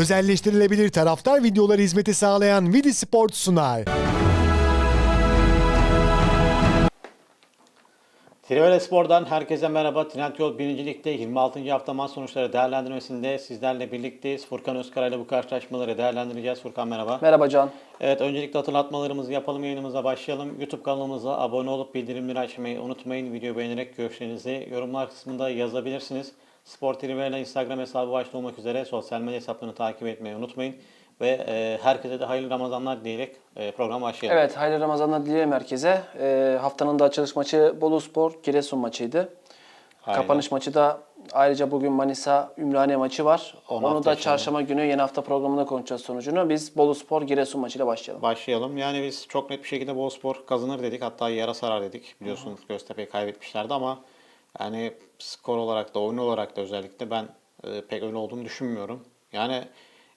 Özelleştirilebilir taraftar videoları hizmeti sağlayan Vidi Sport sunar. Trivela Spor'dan herkese merhaba. Trendyol 1. Lig'de 26. hafta maç sonuçları değerlendirmesinde sizlerle birlikteyiz. Furkan Özkara ile bu karşılaşmaları değerlendireceğiz. Furkan merhaba. Merhaba Can. Evet öncelikle hatırlatmalarımızı yapalım yayınımıza başlayalım. YouTube kanalımıza abone olup bildirimleri açmayı unutmayın. Video beğenerek görüşlerinizi yorumlar kısmında yazabilirsiniz. Spor Trivela Instagram hesabı başta olmak üzere sosyal medya hesaplarını takip etmeyi unutmayın. Ve e, herkese de hayırlı Ramazanlar diyerek e, programa başlayalım. Evet, hayırlı Ramazanlar dilerim herkese. Ee, haftanın da açılış maçı Bolu Spor Giresun maçıydı. Aynen. Kapanış maçı da ayrıca bugün Manisa Ümraniye maçı var. Onu Onu da çarşamba günü yeni hafta programında konuşacağız sonucunu. Biz Bolu Spor Giresun maçıyla başlayalım. Başlayalım. Yani biz çok net bir şekilde Boluspor kazanır dedik. Hatta yara sarar dedik. Biliyorsunuz Göztepe'yi kaybetmişlerdi ama yani skor olarak da oyun olarak da özellikle ben e, pek öyle olduğunu düşünmüyorum. Yani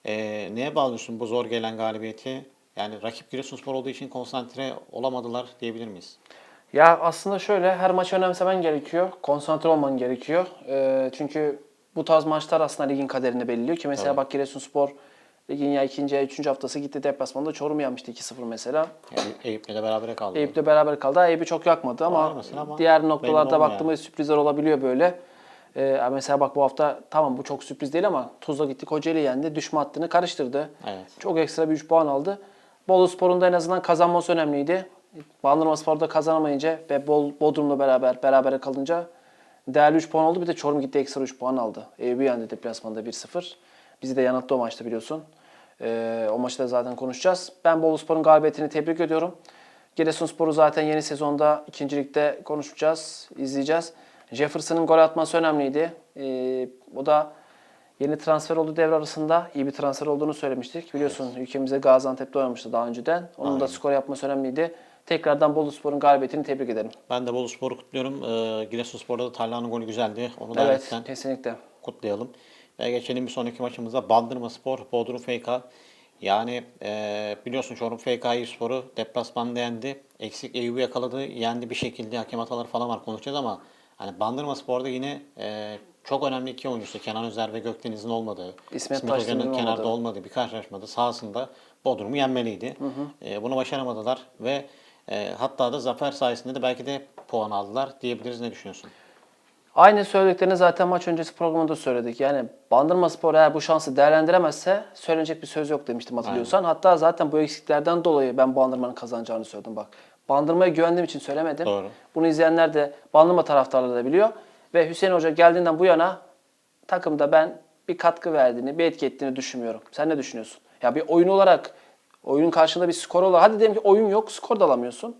e, neye bağlıyorsun bu zor gelen galibiyeti? Yani rakip Giresunspor olduğu için konsantre olamadılar diyebilir miyiz? Ya aslında şöyle her maçı önemsemen gerekiyor. Konsantre olman gerekiyor. Ee, çünkü bu tarz maçlar aslında ligin kaderini belirliyor ki mesela Tabii. bak Giresunspor ligin ya ikinci ya üçüncü haftası gitti deplasmanda Çorum'u yenmişti 2-0 mesela. Yani Eyüp'le de beraber kaldı. Eyüp'le beraber kaldı. Eyüp'ü çok yakmadı ama, ama diğer noktalarda baktığımda sürprizler olabiliyor böyle. Ee, mesela bak bu hafta tamam bu çok sürpriz değil ama Tuzla gittik Kocaeli yendi. Düşme hattını karıştırdı. Evet. Çok ekstra bir 3 puan aldı. Bolu Spor'un da en azından kazanması önemliydi. Bandırma Spor'da kazanamayınca ve Bol, Bodrum'la beraber berabere kalınca değerli 3 puan oldu. Bir de Çorum gitti ekstra 3 puan aldı. Eyüp'ü yendi deplasmanda 1-0. Bizi de yanılttı o maçta biliyorsun. Ee, o maçta zaten konuşacağız. Ben Bolu Spor'un galibiyetini tebrik ediyorum. Giresunspor'u zaten yeni sezonda ikincilikte konuşacağız, izleyeceğiz. Jefferson'ın gol atması önemliydi. Ee, o da yeni transfer oldu devre arasında. iyi bir transfer olduğunu söylemiştik. Biliyorsun ülkemizde Gaziantep'te oynamıştı daha önceden. Onun da skor yapması önemliydi. Tekrardan Bolu Spor'un galibiyetini tebrik ederim. Ben de Boluspor'u kutluyorum. Ee, Giresunspor'da da Talha'nın golü güzeldi. Onu da Evet, kesinlikle. kutlayalım. Ve geçelim bir sonraki maçımıza Bandırma Spor, Bodrum FK. Yani e, biliyorsun Çorum FK Sporu deplasmanda yendi. Eksik Eyüp'ü yakaladı. Yendi bir şekilde hakem hataları falan var konuşacağız ama hani Bandırma Spor'da yine e, çok önemli iki oyuncusu Kenan Özer ve Gökdeniz'in olmadığı, İsmet İsmet Hoca'nın kenarda olmadığı. olmadığı bir karşılaşmada sahasında Bodrum'u yenmeliydi. E, bunu başaramadılar ve e, hatta da zafer sayesinde de belki de puan aldılar diyebiliriz. Ne düşünüyorsun? Aynı söylediklerini zaten maç öncesi programında söyledik. Yani Bandırma Spor eğer bu şansı değerlendiremezse söylenecek bir söz yok demiştim hatırlıyorsan. Hatta zaten bu eksiklerden dolayı ben Bandırma'nın kazanacağını söyledim bak. Bandırma'ya güvendiğim için söylemedim. Doğru. Bunu izleyenler de Bandırma taraftarları da biliyor. Ve Hüseyin Hoca geldiğinden bu yana takımda ben bir katkı verdiğini, bir etki ettiğini düşünmüyorum. Sen ne düşünüyorsun? Ya bir oyun olarak, oyunun karşında bir skor olarak, hadi diyelim ki oyun yok, skor da alamıyorsun.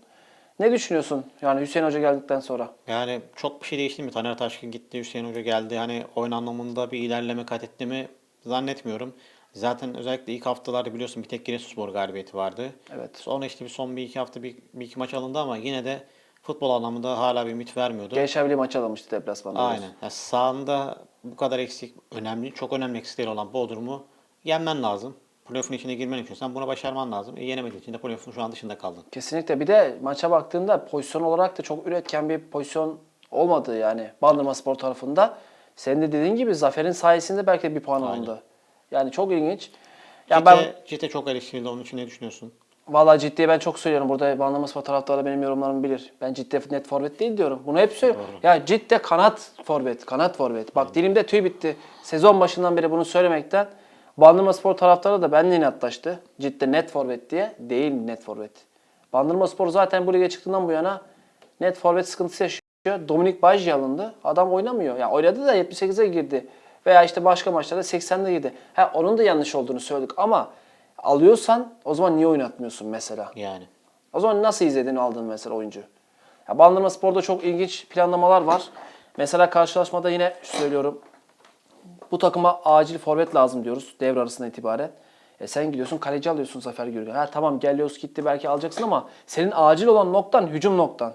Ne düşünüyorsun yani Hüseyin Hoca geldikten sonra? Yani çok bir şey değişti mi? Taner Taşkın gitti, Hüseyin Hoca geldi. Hani oyun anlamında bir ilerleme kat etti mi zannetmiyorum. Zaten özellikle ilk haftalarda biliyorsun bir tek Giresunspor galibiyeti vardı. Evet. Sonra işte bir son bir iki hafta bir, bir iki maç alındı ama yine de futbol anlamında hala bir ümit vermiyordu. Gençler Birliği maçı alınmıştı deplasmanda. Aynen. Yani sağında bu kadar eksik, önemli, çok önemli eksikleri olan Bodrum'u yenmen lazım. Playoff'un içine girmen için sen buna başarman lazım. E, yenemediğin için de playoff'un şu an dışında kaldın. Kesinlikle. Bir de maça baktığında pozisyon olarak da çok üretken bir pozisyon olmadı yani Bandırma Spor tarafında. Senin de dediğin gibi Zafer'in sayesinde belki de bir puan alındı. Yani çok ilginç. Yani ben Cite, Cite çok eleştirildi. Onun için ne düşünüyorsun? Vallahi ciddiye ben çok söylüyorum. Burada Bandırma Spor taraftarı benim yorumlarımı bilir. Ben ciddi net forvet değil diyorum. Bunu hep söylüyorum. Ya ciddi kanat forvet, kanat forvet. Bak dilimde tüy bitti. Sezon başından beri bunu söylemekten Bandırma Spor taraftarı da benimle inatlaştı. Ciddi net forvet diye. Değil net forvet. Bandırma Spor zaten bu lige çıktığından bu yana net forvet sıkıntısı yaşıyor. Dominik Bajji alındı. Adam oynamıyor. Ya oynadı da 78'e girdi. Veya işte başka maçlarda 80'de girdi. Ha onun da yanlış olduğunu söyledik ama alıyorsan o zaman niye oynatmıyorsun mesela? Yani. O zaman nasıl izledin aldın mesela oyuncu? Ya Bandırma Spor'da çok ilginç planlamalar var. Mesela karşılaşmada yine söylüyorum. Bu takıma acil forvet lazım diyoruz devre arasından itibaren. E sen gidiyorsun kaleci alıyorsun Zafer Gürgen. Ha tamam Gelios gitti belki alacaksın ama senin acil olan noktan hücum noktan.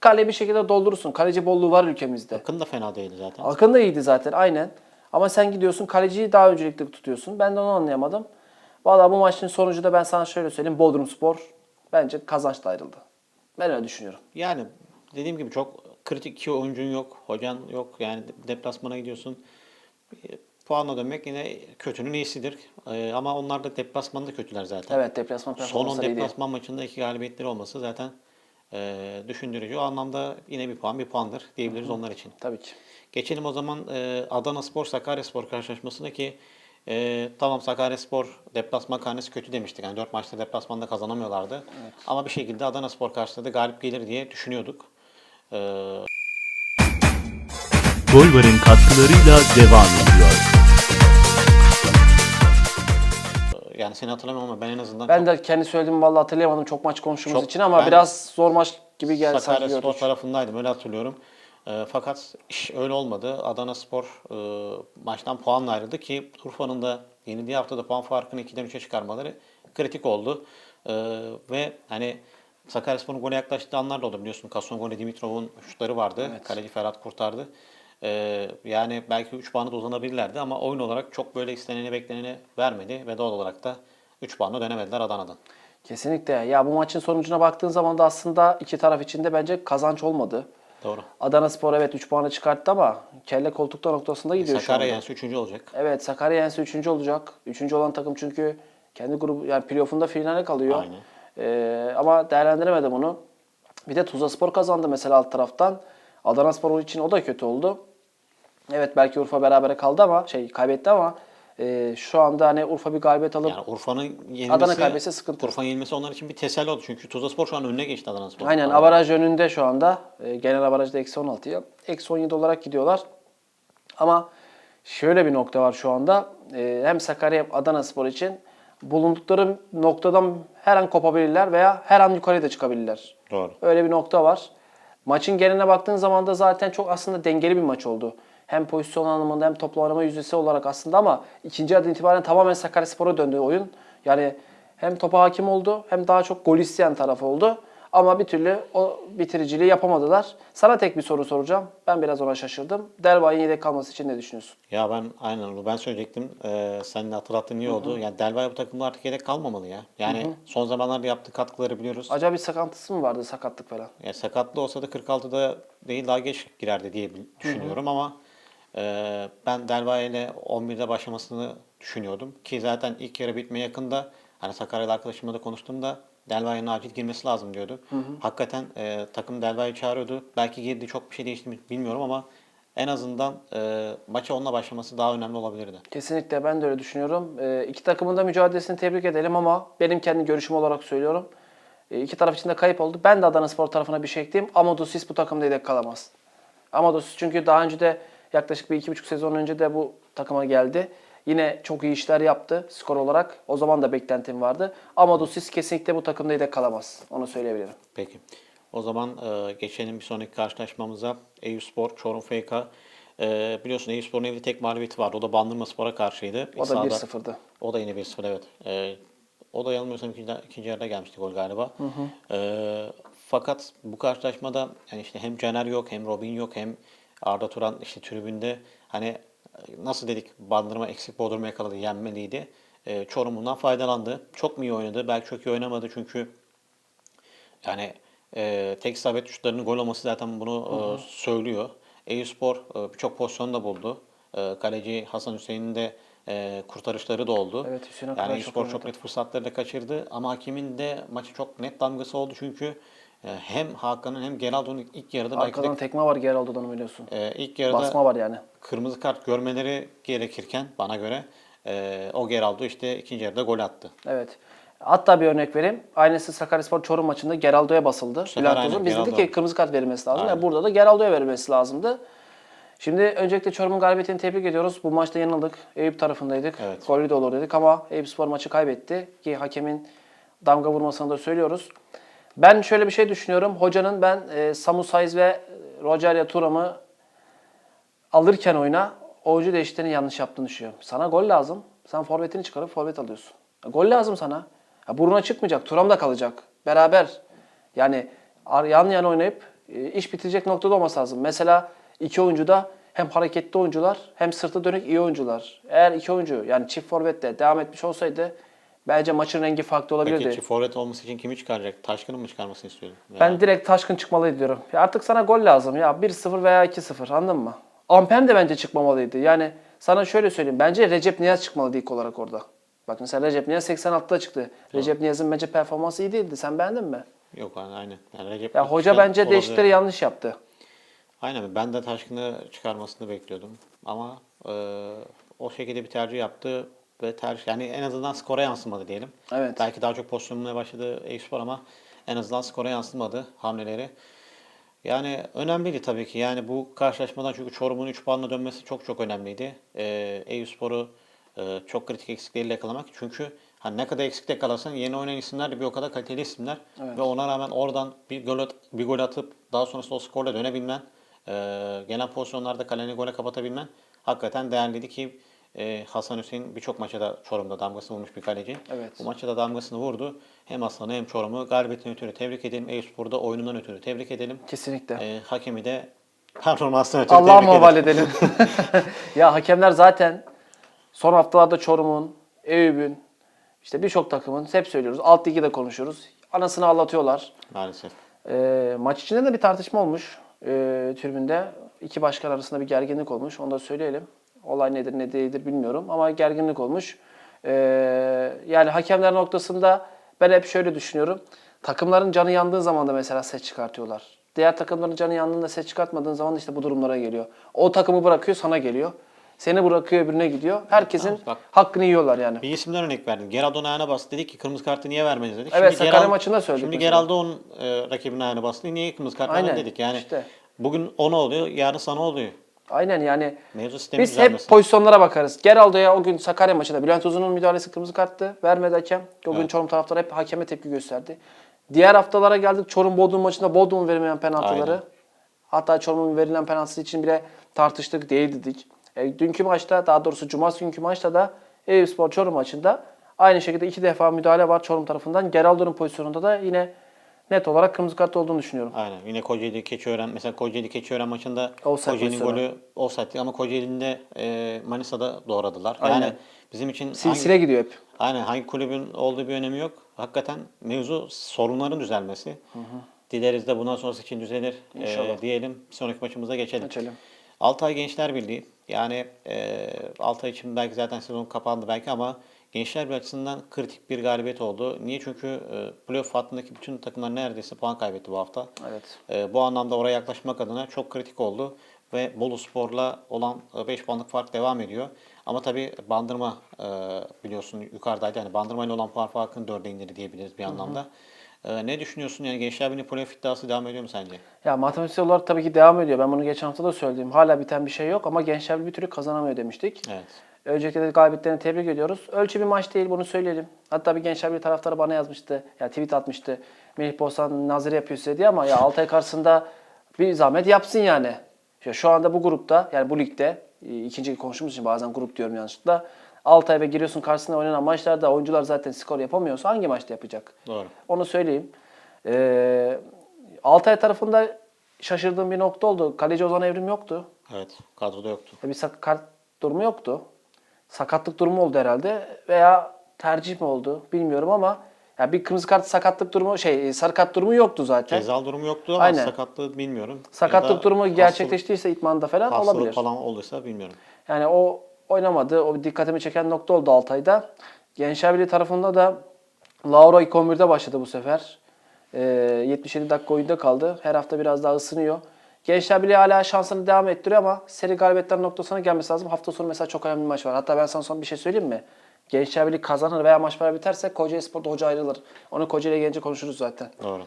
Kale bir şekilde doldurursun. Kaleci bolluğu var ülkemizde. Akın da fena değildi zaten. Akın da iyiydi zaten aynen. Ama sen gidiyorsun kaleciyi daha öncelikli tutuyorsun. Ben de onu anlayamadım. Valla bu maçın sonucu da ben sana şöyle söyleyeyim. Bodrum Spor bence kazançla ayrıldı. Ben öyle düşünüyorum. Yani dediğim gibi çok kritik iki oyuncun yok. Hocan yok. Yani deplasmana gidiyorsun. Puanla dönmek yine kötünün iyisidir. Ee, ama onlar da deplasmanda kötüler zaten. Evet deplasman Son 10 performansları iyi değil. deplasman maçında iki galibiyetleri olması zaten e, düşündürücü. O anlamda yine bir puan bir puandır diyebiliriz onlar için. Tabii ki. Geçelim o zaman e, Adana Spor Sakarya Spor karşılaşmasına ki e, tamam Sakarya Spor deplasman karnesi kötü demiştik. Yani 4 maçta deplasmanda kazanamıyorlardı. Ama bir şekilde Adana Spor karşısında da galip gelir diye düşünüyorduk. E, Golvar'ın katkılarıyla devam ediyor. yani seni hatırlamıyorum ama ben en azından Ben çok de kendi söylediğimi vallahi hatırlayamadım çok maç konuştuğumuz Çok- için ama ben- biraz zor maç gibi geldi Sakarya sanki Spor gördük. tarafındaydım öyle hatırlıyorum. E, fakat iş öyle olmadı. Adana Spor e, maçtan puanla ayrıldı ki Urfa'nın da yenildiği haftada puan farkını 2'den 3'e çıkarmaları kritik oldu. E, ve hani Sakaryaspor'un gole yaklaştığı anlar da oldu biliyorsun. Kasongole Dimitrov'un şutları vardı. Kaleci Ferhat kurtardı. E, yani belki 3 puanı da uzanabilirlerdi ama oyun olarak çok böyle isteneni bekleneni vermedi ve doğal olarak da 3 puanla dönemediler Adana'dan. Kesinlikle. Ya bu maçın sonucuna baktığın zaman da aslında iki taraf için de bence kazanç olmadı. Doğru. Adana Spor evet 3 puanı çıkarttı ama kelle koltukta noktasında gidiyor şu Sakarya anda. yense 3. olacak. Evet Sakarya yense 3. olacak. 3. olan takım çünkü kendi grubu yani playoff'unda finale kalıyor. Aynen. Ee, ama değerlendiremedi bunu. Bir de Tuzla Spor kazandı mesela alt taraftan. Adana Spor için o da kötü oldu. Evet belki Urfa berabere kaldı ama şey kaybetti ama e, şu anda hani Urfa bir galibiyet alıp Yani Urfa'nın yenilmesi, Adana kaybetse sıkıntı. Urfa'nın yenilmesi onlar için bir teselli oldu. Çünkü Tuzlaspor şu an önüne geçti Adana Spor. Aynen avaraj önünde şu anda. E, genel avarajda eksi 16'ya. Eksi 17 olarak gidiyorlar. Ama şöyle bir nokta var şu anda. E, hem Sakarya hem Adana Spor için bulundukları noktadan her an kopabilirler veya her an yukarıya da çıkabilirler. Doğru. Öyle bir nokta var. Maçın geneline baktığın zaman da zaten çok aslında dengeli bir maç oldu. Hem pozisyon anlamında hem toplu oynama yüzdesi olarak aslında ama ikinci yarıdan itibaren tamamen Sakaryaspor'a döndü oyun. Yani hem topa hakim oldu hem daha çok gol isteyen taraf oldu. Ama bir türlü o bitiriciliği yapamadılar. Sana tek bir soru soracağım. Ben biraz ona şaşırdım. Delbay'ın yedek kalması için ne düşünüyorsun? Ya ben aynen onu ben söyleyecektim. Ee, sen de hatırlattın iyi oldu. Yani Delvay bu takımda artık yedek kalmamalı ya. Yani son zamanlarda yaptığı katkıları biliyoruz. Acaba bir sakatlısı mı vardı sakatlık falan? Ya sakatlı olsa da 46'da değil daha geç girerdi diye düşünüyorum ama e, ben Delvay ile 11'de başlamasını düşünüyordum. Ki zaten ilk yarı bitmeye yakında hani Sakarya'da arkadaşımla da konuştuğumda Delvay'ın acil girmesi lazım diyordu. Hakikaten e, takım Delvay'ı çağırıyordu. Belki girdi çok bir şey değişti mi bilmiyorum ama en azından e, maça onunla başlaması daha önemli olabilirdi. Kesinlikle ben de öyle düşünüyorum. Ee, iki takımın da mücadelesini tebrik edelim ama benim kendi görüşüm olarak söylüyorum. Ee, iki taraf için de kayıp oldu. Ben de Adana Spor tarafına bir şey ekleyeyim. Amadosis bu takımda yedek kalamaz. Amadosis çünkü daha önce de yaklaşık bir iki buçuk sezon önce de bu takıma geldi. Yine çok iyi işler yaptı skor olarak. O zaman da beklentim vardı. Amadosis kesinlikle bu takımda yedek kalamaz. Onu söyleyebilirim. Peki. O zaman e, geçelim bir sonraki karşılaşmamıza. Eyüpspor, Çorum FK. E, biliyorsun Eyüpspor'un evli tek mağlubiyeti vardı. O da Bandırma Spor'a karşıydı. O da sahada- 1-0'dı. O da yine 1-0 evet. E, o da yanılmıyorsam ikinci, ikinci yarıda gelmişti gol galiba. E, fakat bu karşılaşmada yani işte hem Caner yok hem Robin yok hem Arda Turan işte tribünde hani e, nasıl dedik Bandırma eksik Bodrum yakaladı yenmeliydi. E, Çorum bundan faydalandı. Çok mu iyi oynadı? Belki çok iyi oynamadı çünkü yani e, tek isabet şutlarının gol olması zaten bunu e, söylüyor. Eyüpspor e, birçok pozisyonu da buldu. E, kaleci Hasan Hüseyin'in de e, kurtarışları da oldu. Evet, Hüseyin yani Akar çok çok net fırsatları da kaçırdı ama hakemin de maçı çok net damgası oldu çünkü hem Hakan'ın hem Geraldo'nun ilk yarıda belki Arkadan de tekme var Geraldo'dan biliyorsun. e, ilk yarıda Basma var yani. kırmızı kart görmeleri gerekirken bana göre e, o Geraldo işte ikinci yarıda gol attı. Evet. Hatta bir örnek vereyim. Aynısı Sakaryaspor Çorum maçında Geraldo'ya basıldı. sefer Bülent aynen Uzun. Biz dedik Geraldo. ki kırmızı kart verilmesi lazım. Yani burada da Geraldo'ya verilmesi lazımdı. Şimdi öncelikle Çorum'un galibiyetini tebrik ediyoruz. Bu maçta yanıldık. Eyüp tarafındaydık. Evet. Gollü de olur dedik ama Eyüp Spor maçı kaybetti. Ki hakemin damga vurmasını da söylüyoruz. Ben şöyle bir şey düşünüyorum. Hocanın ben e, Samu Saiz ve Rogeria Turam'ı alırken oyuna oyuncu değişikliğini yanlış yaptığını düşünüyorum. Sana gol lazım. Sen forvetini çıkarıp forvet alıyorsun. Ya gol lazım sana. Ya Buruna çıkmayacak. Turam da kalacak. Beraber. Yani yan yana oynayıp e, iş bitirecek noktada olması lazım. Mesela iki oyuncu da hem hareketli oyuncular hem sırtı dönük iyi oyuncular. Eğer iki oyuncu yani çift forvetle devam etmiş olsaydı bence maçın rengi farklı olabilirdi. Peki forvet olması için kimi çıkaracak? Taşkın'ın mı çıkarmasını istiyordun? Veya- Ben direkt Taşkın çıkmalıydı diyorum. Ya artık sana gol lazım ya 1-0 veya 2-0 anladın mı? Ampem de bence çıkmamalıydı. Yani Sana şöyle söyleyeyim. Bence Recep Niyaz çıkmalıydı ilk olarak orada. Bak mesela Recep Niyaz 86'da çıktı. Recep Niyaz'ın bence performansı iyi değildi. Sen beğendin mi? Yok aynen. Yani Recep Ya hoca bence olabilir. değişiklikleri yanlış yaptı. Aynen ben de Taşkın'ı çıkarmasını bekliyordum. Ama e, o şekilde bir tercih yaptı ve tercih yani en azından skora yansımadı diyelim. Evet. Belki daha çok pozisyon bulmaya başladı Eyüpspor ama en azından skora yansımadı hamleleri. Yani önemliydi tabii ki. Yani bu karşılaşmadan çünkü Çorum'un 3 puanla dönmesi çok çok önemliydi. Ee, Eyüpspor'u e, çok kritik eksikleriyle yakalamak. Çünkü hani ne kadar eksikte kalarsan yeni oynayan isimler de bir o kadar kaliteli isimler. Ve ona rağmen oradan bir gol, at- bir gol atıp daha sonrasında o skorla dönebilmen, e, gelen pozisyonlarda kaleni gole kapatabilmen hakikaten değerliydi ki e, Hasan Hüseyin birçok maça da Çorum'da damgasını vurmuş bir kaleci. Evet. Bu maçta da damgasını vurdu. Hem Hasan'ı hem Çorum'u galibiyetten ötürü tebrik edelim. Eyüpspor'da oyunundan ötürü tebrik edelim. Kesinlikle. E, hakemi de performansından ötürü Allah'a tebrik edelim. edelim. ya hakemler zaten son haftalarda Çorum'un, Eyüp'ün, işte birçok takımın hep söylüyoruz. Alt ligi de konuşuyoruz. Anasını ağlatıyorlar. Maalesef. Ee, maç içinde de bir tartışma olmuş e, tribünde. İki başkan arasında bir gerginlik olmuş. Onu da söyleyelim. Olay nedir ne değildir bilmiyorum ama gerginlik olmuş. Ee, yani hakemler noktasında ben hep şöyle düşünüyorum. Takımların canı yandığı zaman da mesela ses çıkartıyorlar. Diğer takımların canı yandığında ses çıkartmadığın zaman işte bu durumlara geliyor. O takımı bırakıyor sana geliyor. Seni bırakıyor öbürüne gidiyor. Herkesin Tamam, bak. hakkını yiyorlar yani. Bir isimden örnek verdin. Geraldo'nun ayağına bastı. Dedik ki kırmızı kartı niye vermediniz dedik. Evet, Sakarya Geral- maçında söyledik Şimdi. Geraldo onun e, rakibinin ayağına bastı. Niye kırmızı kart vermedin dedik. Yani işte. bugün ona oluyor, yarın sana oluyor. Aynen yani Mevzu sistemi biz hep düzelmesin. pozisyonlara bakarız. Geraldo'ya o gün Sakarya maçında Bülent Uzun'un müdahalesi kırmızı karttı. Vermedi hakem. O gün Evet. Çorum taraftarı hep hakeme tepki gösterdi. Diğer haftalara geldik. Çorum Bodrum maçında Bodrum'un verilmeyen penaltıları. Aynen. Hatta Çorum'un verilen penaltısı için bile tartıştık değil dedik. E, dünkü maçta daha doğrusu cumartesi günkü maçta da Eyüpspor Çorum maçında aynı şekilde iki defa müdahale var Çorum tarafından. Geraldo'nun pozisyonunda da yine net olarak kırmızı kart olduğunu düşünüyorum. Aynen. Yine Kocaeli Keçiören mesela Kocaeli Keçiören maçında Offside Kocaeli'nin golü offside ama Kocaeli'nde e, Manisa'da doğradılar. Aynen. Yani bizim için Silsile gidiyor hep. Aynen hangi kulübün olduğu bir önemi yok. Hakikaten mevzu sorunların düzelmesi. Dileriz de bundan sonrası için düzelir e, İnşallah. diyelim. Bir sonraki maçımıza geçelim. Geçelim. Altay Gençler Birliği yani e, Altay için belki zaten sezon kapandı belki ama Gençler Birliği açısından kritik bir galibiyet oldu. Niye? Çünkü e, playoff hattındaki bütün takımlar neredeyse puan kaybetti bu hafta. Evet. E, bu anlamda oraya yaklaşmak adına çok kritik oldu ve Bolu Spor'la olan 5 puanlık fark devam ediyor. Ama tabii Bandırma e, biliyorsun yukarıdaydı. Yani Bandırma ile olan puan farkını 4'e indirdi diyebiliriz bir anlamda. E, ne düşünüyorsun? Yani Gençler Birliği playoff iddiası devam ediyor mu sence? Ya matematiksel olarak tabii ki devam ediyor. Ben bunu geçen hafta da söyledim. Hala biten bir şey yok ama gençler bir türlü kazanamıyor demiştik. Evet. Öncelikle de galibiyetlerini tebrik ediyoruz. Ölçü bir maç değil bunu söyleyelim. Hatta bir gençler bir taraftarı bana yazmıştı. Ya tweet atmıştı. Melih Boğazan nazire yapıyor size diye ama ya Altay karşısında bir zahmet yapsın yani. Ya şu anda bu grupta yani bu ligde e, ikinci konuştuğumuz için bazen grup diyorum yanlışlıkla. Altay ve giriyorsun karşısında oynanan maçlarda oyuncular zaten skor yapamıyorsa hangi maçta yapacak? Doğru. Onu söyleyeyim. Ee, Altay tarafında şaşırdığım bir nokta oldu. Kaleci Ozan Evrim yoktu. Evet. Kadroda yoktu. Bir sak- kart durumu yoktu. Sakatlık durumu oldu herhalde veya tercih mi oldu bilmiyorum ama ya bir kırmızı kart sakatlık durumu şey sarı kart durumu yoktu zaten. Ceza durumu yoktu ama Aynen. sakatlığı bilmiyorum. Sakatlık durumu hastalık- gerçekleştiyse itmanda falan hastalık olabilir. falan olduysa bilmiyorum. Yani o oynamadı. O dikkatimi çeken nokta oldu Altay'da. Gençler Birliği tarafında da Laura ilk 11'de başladı bu sefer. Ee, 77 dakika oyunda kaldı. Her hafta biraz daha ısınıyor. Gençler Birliği hala şansını devam ettiriyor ama seri galibiyetler noktasına gelmesi lazım. Hafta sonu mesela çok önemli bir maç var. Hatta ben sana son bir şey söyleyeyim mi? Gençler Birliği kazanır veya maç beraber biterse Kocaeli Spor'da hoca ayrılır. Onu Kocaeli'ye gelince konuşuruz zaten. Doğru.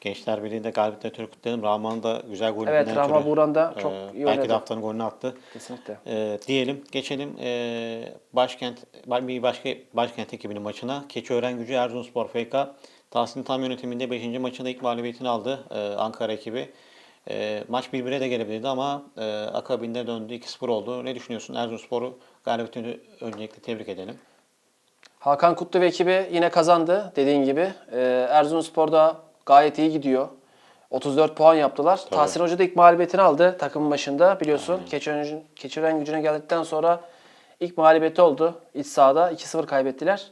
Gençler Birliği'nde galibiyetten ötürü kutlayalım. Rahman da güzel golünden Evet, Rahman Buğran da e, çok iyi Belki oynadı. de haftanın golünü attı. Kesinlikle. E, diyelim geçelim e, başkent bir başka başkent ekibinin maçına. Keçiören Gücü Erzurumspor FK Tahsin Tam yönetiminde 5. maçında ilk mağlubiyetini aldı e, Ankara ekibi. E, maç 1-1'e de gelebilirdi ama e, akabinde döndü 2-0 oldu. Ne düşünüyorsun? Erzurumspor'u galibiyetini öncelikle tebrik edelim. Hakan Kutlu ve ekibi yine kazandı dediğin gibi. Ee, Erzurumspor'da gayet iyi gidiyor. 34 puan yaptılar. Tahsin Hoca da ilk mağlubiyetini aldı takımın başında biliyorsun. Keçiören, Keçiören gücüne geldikten sonra ilk mağlubiyeti oldu. İç sahada 2-0 kaybettiler.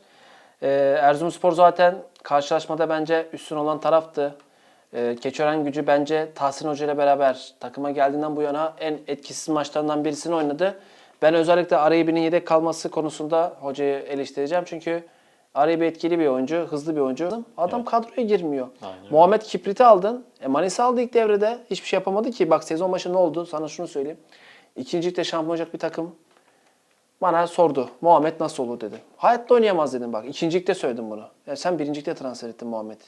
Ee, Erzurumspor zaten karşılaşmada bence üstün olan taraftı. Ee, Keçiören gücü bence Tahsin Hoca ile beraber takıma geldiğinden bu yana en etkisiz maçlarından birisini oynadı. Ben özellikle Arabi'nin yedek kalması konusunda hocayı eleştireceğim. Çünkü Arabi etkili bir oyuncu, hızlı bir oyuncu. Adam kadroya girmiyor. Aynen. Muhammed Kiprit'i aldın. E Manisa aldı ilk devrede. Hiçbir şey yapamadı ki. Bak sezon başı ne oldu? Sana şunu söyleyeyim. İkinci ligde şampiyon olacak bir takım bana sordu. Muhammed nasıl olur dedi. Hayatta oynayamaz dedim bak. İkinci ligde söyledim bunu. Ya sen birinci ligde transfer ettin Muhammed.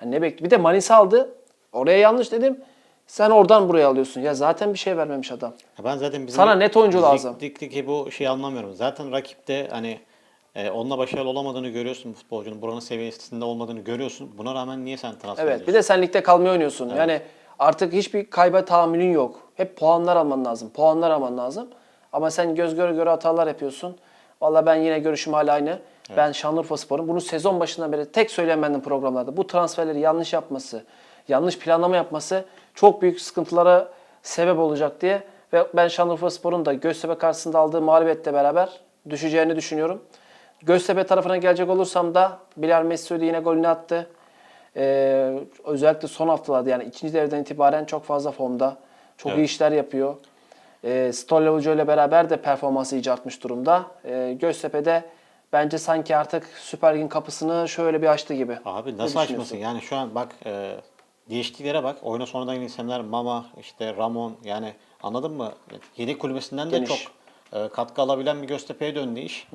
Yani ne bekli? Bir de Manisa aldı. Oraya yanlış dedim. Sen oradan buraya alıyorsun. Ya zaten bir şey vermemiş adam. Ya Ben zaten bizim Sana net oyuncu lazım. Ligdeki bu şeyi anlamıyorum. Zaten rakipte hani e, onunla başarılı olamadığını görüyorsun futbolcunun. Buranın seviyesinde olmadığını görüyorsun. Buna rağmen niye sen transfer Evet. Bir de sen ligde kalmayı oynuyorsun. Yani artık hiçbir kayba tahammülün yok. Hep puanlar alman lazım. Puanlar alman lazım. Ama sen göz göre göre hatalar yapıyorsun. Valla ben yine görüşüm hala aynı. Ben Şanlıurfa Spor'un bunu sezon başından beri tek söyleyen bendim programlarda. Bu transferleri yanlış yapması, yanlış planlama yapması çok büyük sıkıntılara sebep olacak diye. Ve ben Şanlıurfa Spor'un da Göztepe karşısında aldığı mağlubiyetle beraber düşeceğini düşünüyorum. Göztepe tarafına gelecek olursam da Bilal Mesut yine golünü attı. Ee, özellikle son haftalarda yani ikinci devreden itibaren çok fazla formda. Çok iyi Evet. işler yapıyor. E, Stolle Hoca ile beraber de performansı iyice artmış durumda. Ee, Göztepe'de bence sanki artık Süper Lig'in kapısını şöyle bir açtı gibi. Abi nasıl açmasın? Yani şu an bak e, değiştiklere bak. Oyuna sonradan gelen isimler Mama, işte Ramon yani anladın mı? Yedek kulübesinden de Geniş. çok e, katkı alabilen bir Göztepe'ye döndü iş.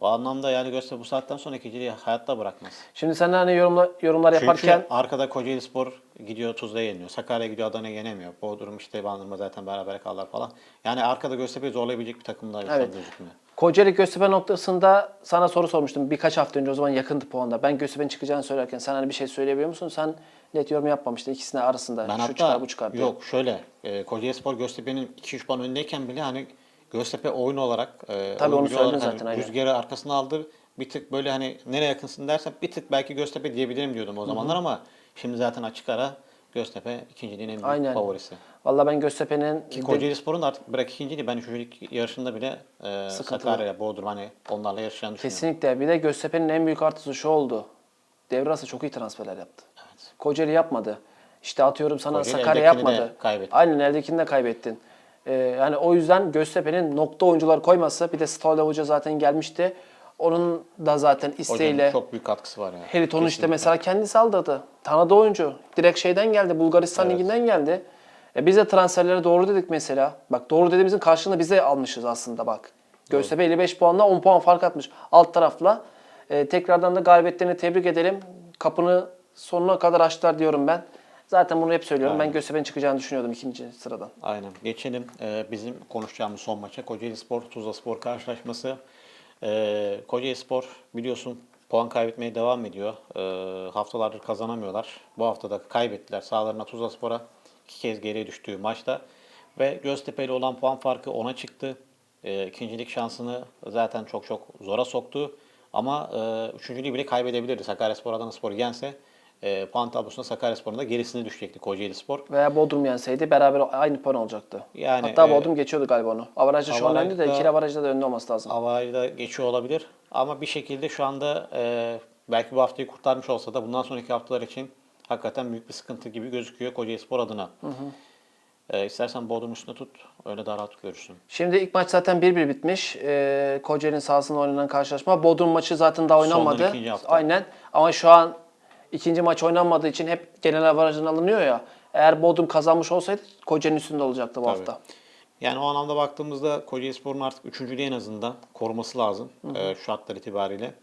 O anlamda yani Göztepe bu saatten sonra ikinciliği hayatta bırakmaz. Şimdi sen hani yorumla, yorumlar yaparken Çünkü arkada Kocaeli Spor gidiyor Tuzla'ya yeniliyor. Sakarya gidiyor Adana'ya yenemiyor. Bodrum işte Bandırma zaten beraber kaldılar falan. Yani arkada Göztepe'yi zorlayabilecek bir takım daha Evet. gözükmüyor. Kocaeli Göztepe noktasında sana soru sormuştum birkaç hafta önce o zaman yakındı puanda. Ben Göztepe'nin çıkacağını söylerken sen hani bir şey söyleyebiliyor musun? Sen net yorum yapmamıştın ikisine arasında. Ben Şu hatta çıkar bu çıkar diye. yok şöyle e, Kocaeli Spor Göztepe'nin 2-3 puan önündeyken bile hani Göztepe oyun olarak e, Tabii oyun onu olarak hani zaten, aynen. rüzgarı arkasına aldı. Bir tık böyle hani nereye yakınsın dersen bir tık belki Göztepe diyebilirim diyordum o zamanlar ama şimdi zaten açık ara Göztepe ikinciliğin en büyük Aynen. favorisi. Vallahi ben Göztepe'nin Ki Kocaeli Spor'un da artık bırak ikinciliği ben üçüncülük yarışında bile e, Sıkıntılı. Sakarya, Bodrum hani onlarla yarışacağını düşünüyorum. Kesinlikle. Bir de Göztepe'nin en büyük artısı şu oldu. Devre arası çok iyi transferler yaptı. Kocaeli yapmadı. İşte atıyorum sana Kocaeli Sakarya eldekini de yapmadı. kaybetti. Aynen eldekini de kaybettin. Ee, yani o yüzden Göztepe'nin nokta oyuncular koyması bir de Stolle Hoca zaten gelmişti. Onun da zaten isteğiyle çok büyük katkısı var yani. Heliton işte mesela kendisi aldırdı. Tanıdığı oyuncu. Direkt şeyden geldi. Bulgaristan Evet. liginden geldi. E biz de transferlere doğru dedik mesela. Bak doğru dediğimizin karşılığını bize almışız aslında bak. Göztepe 55 puanla 10 puan fark atmış alt tarafla. E, tekrardan da galibiyetlerini tebrik edelim. Kapını sonuna kadar açtılar diyorum ben. Zaten bunu hep söylüyorum. Ben Aynen. Göztepe'nin çıkacağını düşünüyordum ikinci sıradan. Aynen. Geçelim e, bizim konuşacağımız son maça. Kocaeli Spor, Tuzla Spor karşılaşması. E, Kocaeli Spor biliyorsun puan kaybetmeye devam ediyor. E, haftalardır kazanamıyorlar. Bu hafta da kaybettiler sahalarına Tuzla Spor'a. iki kez geriye düştüğü maçta. Ve Göztepe ile olan puan farkı 10'a çıktı. E, ikincilik şansını zaten çok çok zora soktu. Ama e, üçüncülüğü bile kaybedebilirdi. Sakaryaspor Adanaspor yense e, puan tablosunda Sakaryaspor'un da gerisine düşecekti Kocaeli Spor. Veya Bodrum yenseydi beraber aynı puan olacaktı. Yani, Hatta e, Bodrum geçiyordu galiba onu. Avarajda şu an önde de ikili avarajda da önde olması lazım. Avarajda geçiyor olabilir. Ama bir şekilde şu anda e, belki bu haftayı kurtarmış olsa da bundan sonraki haftalar için hakikaten büyük bir sıkıntı gibi gözüküyor Kocaeli Spor adına. E, istersen Bodrum üstüne tut. Öyle daha rahat görürsün. Şimdi ilk maç zaten 1-1 bitmiş. Ee, Kocaeli'nin sahasında oynanan karşılaşma. Bodrum maçı zaten daha oynanmadı. Aynen. Ama şu an ikinci maç oynanmadığı için hep genel avarajın alınıyor ya. Eğer Bodrum kazanmış olsaydı Kocaeli'nin üstünde olacaktı bu Tabii. hafta. Yani o anlamda baktığımızda Kocaeli Spor'un artık üçüncülüğü en azından koruması lazım e, şu şartlar itibariyle.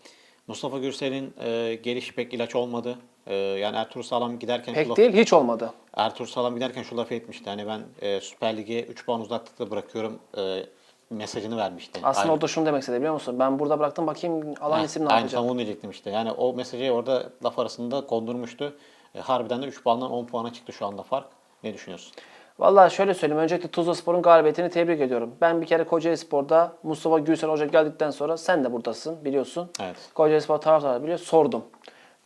Mustafa Gürsel'in e, gelişi pek ilaç olmadı. E, yani Ertuğrul Sağlam giderken Pek laf- değil, hiç olmadı. Ertuğrul Sağlam giderken şu lafı etmişti. Hani ben e, Süper Lig'e 3 puan uzaklıkta bırakıyorum e, mesajını vermişti. Aslında Aynen. orada şunu demek istedi biliyor musun? Ben burada bıraktım bakayım alan Heh, isim ne yapacak? tam onu diyecektim işte. Yani o mesajı orada laf arasında kondurmuştu. E, harbiden de 3 puandan 10 puana çıktı şu anda fark. Ne düşünüyorsun? Vallahi şöyle söyleyeyim. Öncelikle Tuzla Spor'un galibiyetini tebrik ediyorum. Ben bir kere Kocaeli Spor'da Mustafa Gülsel Hoca geldikten sonra sen de buradasın biliyorsun. Evet. Kocaeli Spor taraftarı biliyor. Sordum.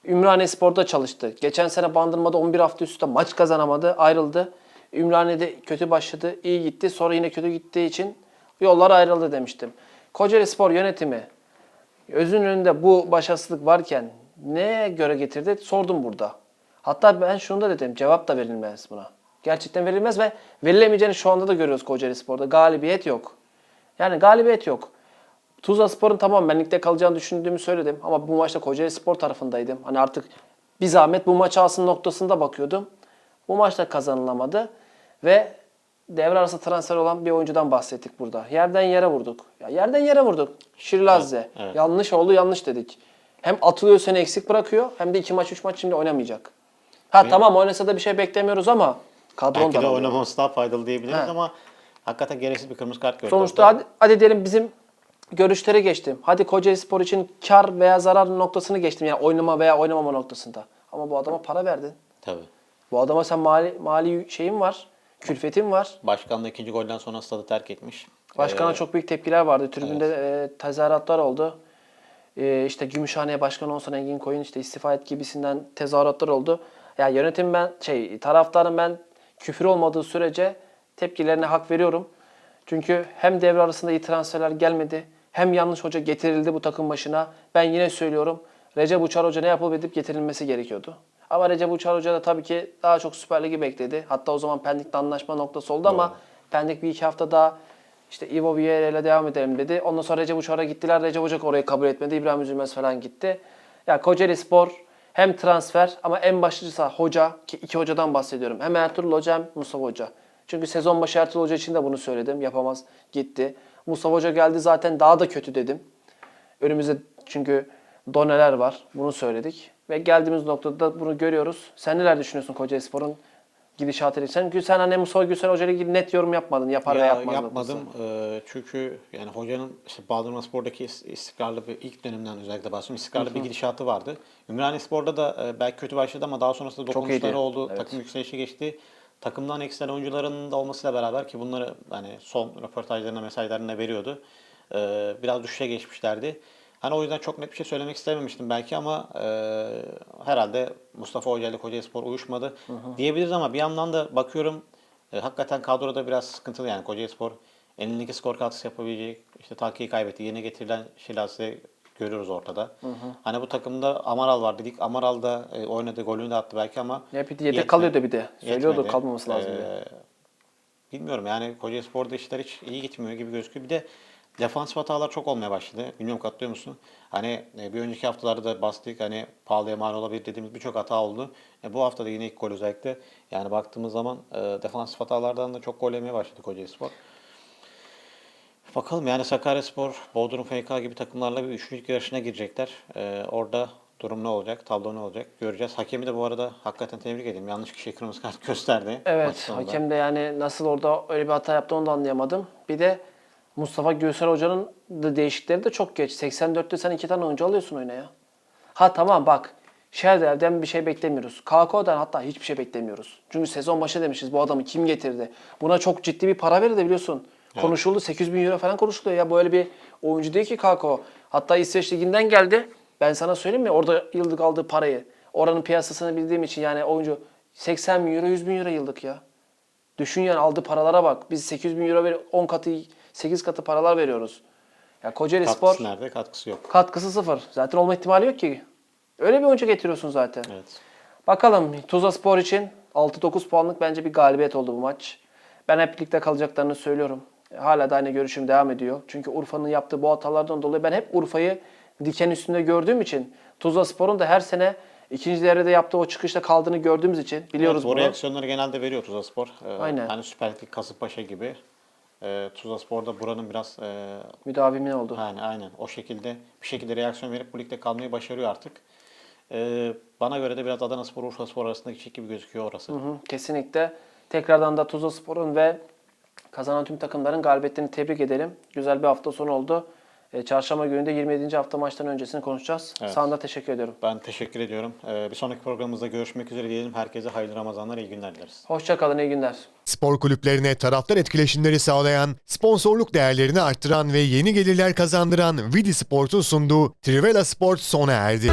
Ümraniye Spor'da çalıştı. Geçen sene Bandırma'da 11 hafta üstte maç kazanamadı. Ayrıldı. Ümraniye'de kötü başladı. iyi gitti. Sonra yine kötü gittiği için yollar ayrıldı demiştim. Kocaeli Spor yönetimi özün önünde bu başarısızlık varken neye göre getirdi sordum burada. Hatta ben şunu da dedim cevap da verilmez buna. Gerçekten verilmez ve verilemeyeceğini şu anda da görüyoruz Kocaeli Spor'da. Galibiyet yok. Yani galibiyet yok. Tuzla Spor'un tamam ben kalacağını düşündüğümü söyledim. Ama bu maçta Kocaeli Spor tarafındaydım. Hani artık bir zahmet bu maçı alsın noktasında bakıyordum. Bu maçta kazanılamadı. Ve devre arası transfer olan bir oyuncudan bahsettik burada. Yerden yere vurduk. Ya yerden yere vurduk. Şirilazze. Evet, evet. Yanlış oldu yanlış dedik. Hem atılıyor seni eksik bırakıyor hem de iki maç üç maç şimdi oynamayacak. Ha tamam oynasa da bir şey beklemiyoruz ama kadron Belki de oynaması daha faydalı diyebiliriz He. ama hakikaten gereksiz bir kırmızı kart gördü. Sonuçta orada. hadi, hadi diyelim bizim görüşlere geçtim. Hadi Kocaeli Spor için kar veya zarar noktasını geçtim. Yani oynama veya oynamama noktasında. Ama bu adama para verdin. Tabii. Bu adama sen mali, mali şeyin var. Külfetin var. Başkan da ikinci golden sonra stadı terk etmiş. Başkana Ee, çok büyük tepkiler vardı. Tribünde e, tezahüratlar oldu. E, işte Gümüşhane'ye başkan olsun Engin Koyun işte istifa et gibisinden tezahüratlar oldu. Ya yönetim ben şey taraftarın ben küfür olmadığı sürece tepkilerine hak veriyorum. Çünkü hem devre arasında iyi transferler gelmedi hem yanlış hoca getirildi bu takım başına. Ben yine söylüyorum Recep Uçar Hoca ne yapılıp edip getirilmesi gerekiyordu. Ama Recep Uçar Hoca da tabii ki daha çok Süper Ligi bekledi. Hatta o zaman Pendik'le anlaşma noktası oldu ama Pendik bir iki hafta daha işte Ivo Vieira ile devam edelim dedi. Ondan sonra Recep Uçar'a gittiler. Recep Uçak orayı kabul etmedi. İbrahim Üzülmez falan gitti. Ya Kocaeli Spor hem transfer ama en başlıcısı hoca ki iki hocadan bahsediyorum. Hem Ertuğrul Hoca hem Mustafa Hoca. Çünkü sezon başı Ertuğrul Hoca için de bunu söyledim. Yapamaz gitti. Mustafa Hoca geldi zaten daha da kötü dedim. Önümüzde çünkü doneler var. Bunu söyledik. Ve geldiğimiz noktada da bunu görüyoruz. Sen neler düşünüyorsun Kocaeli Spor'un gidişatıyla? Sen, çünkü sen hani Mustafa Gülsel Hoca ile ilgili net yorum yapmadın. Yapar Ya, veya yapmaz yapmadım. Ee, çünkü yani hocanın işte Bandırma Spor'daki is- istikrarlı bir ilk dönemden özellikle bahsediyorum. İstikrarlı bir gidişatı vardı. Ümraniye Spor'da da e, belki kötü başladı ama daha sonrasında dokunuşları oldu. Evet. Takım yükselişe geçti. Takımdan eksilen oyuncuların da olmasıyla beraber ki bunları hani son röportajlarına mesajlarına veriyordu. Ee, biraz düşüşe geçmişlerdi. Hani o yüzden çok net bir şey söylemek istememiştim belki ama e, herhalde Mustafa Hoca ile Kocaeli Spor uyuşmadı diyebiliriz ama bir yandan da bakıyorum e, hakikaten kadroda biraz sıkıntılı yani Kocaeli Spor elindeki skor katkısı yapabilecek işte Taki'yi kaybetti. Yeni getirilen Şilas'ı görüyoruz ortada. Hani bu takımda Amaral var dedik. Amaral da e, oynadı, golünü de attı belki ama Ya bir de yedek kalıyordu bir de. Söylüyordu Yetmedi. kalmaması lazım diye. Ee, bilmiyorum yani Kocaeli Spor'da işler hiç iyi gitmiyor gibi gözüküyor. Bir de defansif hatalar çok olmaya başladı. Bilmiyorum katlıyor musun? Hani e, bir önceki haftalarda da bastık hani pahalıya mal olabilir dediğimiz birçok hata oldu. E, bu hafta da yine ilk gol özellikle. Yani baktığımız zaman e, defansif hatalardan da çok gol yemeye başladı Kocaeli Spor. Bakalım yani Sakaryaspor, Bodrum FK gibi takımlarla bir üçlük yarışına girecekler. Ee, orada durum ne olacak, tablo ne olacak göreceğiz. Hakemi de bu arada hakikaten tebrik edeyim. Yanlış kişiye kırmızı kart gösterdi. Evet, hakem de yani nasıl orada öyle bir hata yaptı onu da anlayamadım. Bir de Mustafa Gülsel Hoca'nın da değişikleri de çok geç. 84'te sen iki tane oyuncu alıyorsun oyuna ya. Ha tamam bak. Şerder'den bir şey beklemiyoruz. KKO'dan hatta hiçbir şey beklemiyoruz. Çünkü sezon başı demişiz bu adamı kim getirdi? Buna çok ciddi bir para verildi biliyorsun. Konuşuldu 800 bin euro falan konuşuluyor ya. Böyle bir oyuncu değil ki KKO. Hatta İsveç Ligi'nden geldi. Ben sana söyleyeyim mi orada yıllık aldığı parayı. Oranın piyasasını bildiğim için yani oyuncu 80 bin euro 100 bin euro yıllık ya. Düşün yani aldığı paralara bak. Biz 800 bin euro ver 10 katı 8 katı paralar veriyoruz. Ya Kocaeli Katkısı Spor nerede? Katkısı yok. katkısı sıfır. Zaten olma ihtimali yok ki. Öyle bir oyuncu getiriyorsun zaten. Evet. Bakalım Tuzla Spor için 6-9 puanlık bence bir galibiyet oldu bu maç. Ben hep ligde kalacaklarını söylüyorum. Hala da aynı görüşüm devam ediyor. Çünkü Urfa'nın yaptığı bu hatalardan dolayı ben hep Urfa'yı diken üstünde gördüğüm için Tuzla Spor'un da her sene ikinci devrede yaptığı o çıkışta kaldığını gördüğümüz için biliyoruz evet, bu bunu. reaksiyonları genelde veriyor Tuzlaspor. Ee, Aynen. Hani Süper Lig Kasımpaşa gibi. Ee, Tuzlaspor'da buranın biraz e, Müdavimi oldu. yani aynen o şekilde bir şekilde reaksiyon verip bu ligde kalmayı başarıyor artık. Ee, bana göre de biraz Adana Spor, Urfa Spor arasındaki çek gibi gözüküyor orası. Hı hı, kesinlikle. Tekrardan da Tuzla Spor'un ve kazanan tüm takımların galibiyetlerini tebrik edelim. Güzel bir hafta sonu oldu. E, Çarşamba günü de 27. hafta maçtan öncesini konuşacağız. Evet. Sana da teşekkür ediyorum. Ben teşekkür ediyorum. Ee, bir sonraki programımızda görüşmek üzere diyelim. Herkese hayırlı Ramazanlar, iyi günler dileriz. Hoşçakalın, iyi günler. Spor kulüplerine taraftar etkileşimleri sağlayan, sponsorluk değerlerini arttıran ve yeni gelirler kazandıran Vidi Sport'un sunduğu Trivela Sport sona erdi.